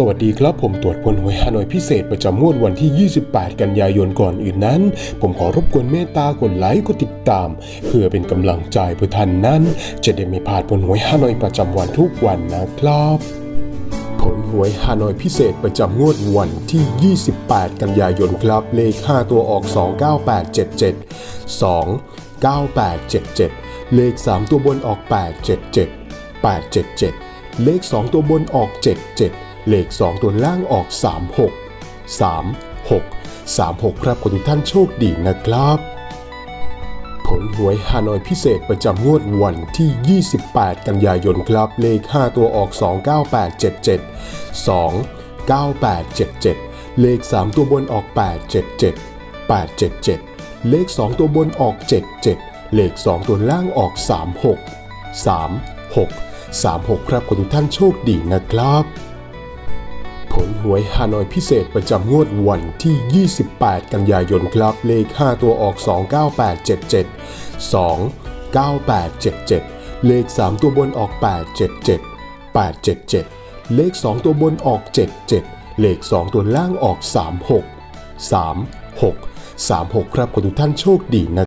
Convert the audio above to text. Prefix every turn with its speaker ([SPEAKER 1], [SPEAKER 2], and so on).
[SPEAKER 1] สวัสดีครับผมตรวจพลหวยฮานอยพิเศษประจำงวดวันที่ 28 กันยายนก่อนอื่นนั้น ผมขอรบกวนเมตตากดไลค์กดติดตาม เพื่อเป็นกำลังใจเพื่อท่านนั้น จะได้ไม่พลาดผลหวยฮานอยประจำวันทุกวันนะครับผลหวยฮานอยพิเศษประจำงวดวันที่ 28 กันยายนครับ เลข 5 ตัวออก 29877 29877 เลข 3 ตัวบนออก 877 877 เลข 2 ตัวบนออก 77 เลข 2 ตัวล่างออก 36 36 36 ครับขอทุกท่านโชคดีนะครับ ผลหวยฮานอยพิเศษประจำงวดวันที่ 28 กันยายนครับ เลข 5 ตัวออก 29877 29877 เลข 3 ตัวบนออก 877 877 เลข 2 ตัวบนออก 77 เลข 2 ตัวล่างออก 36 36 36 ครับขอทุกท่านโชคดีนะครับ ผลหวยฮานอยพิเศษประจำงวดวันที่ 28 กันยายนครับ เลข 5 ตัวออก 29877 29877 เลข 3 ตัวบนออก 877 877 เลข 2 ตัวบนออก 77 เลข 2 ตัวล่างออก 36 36 36 ครับขอทุกท่านโชคดีนะ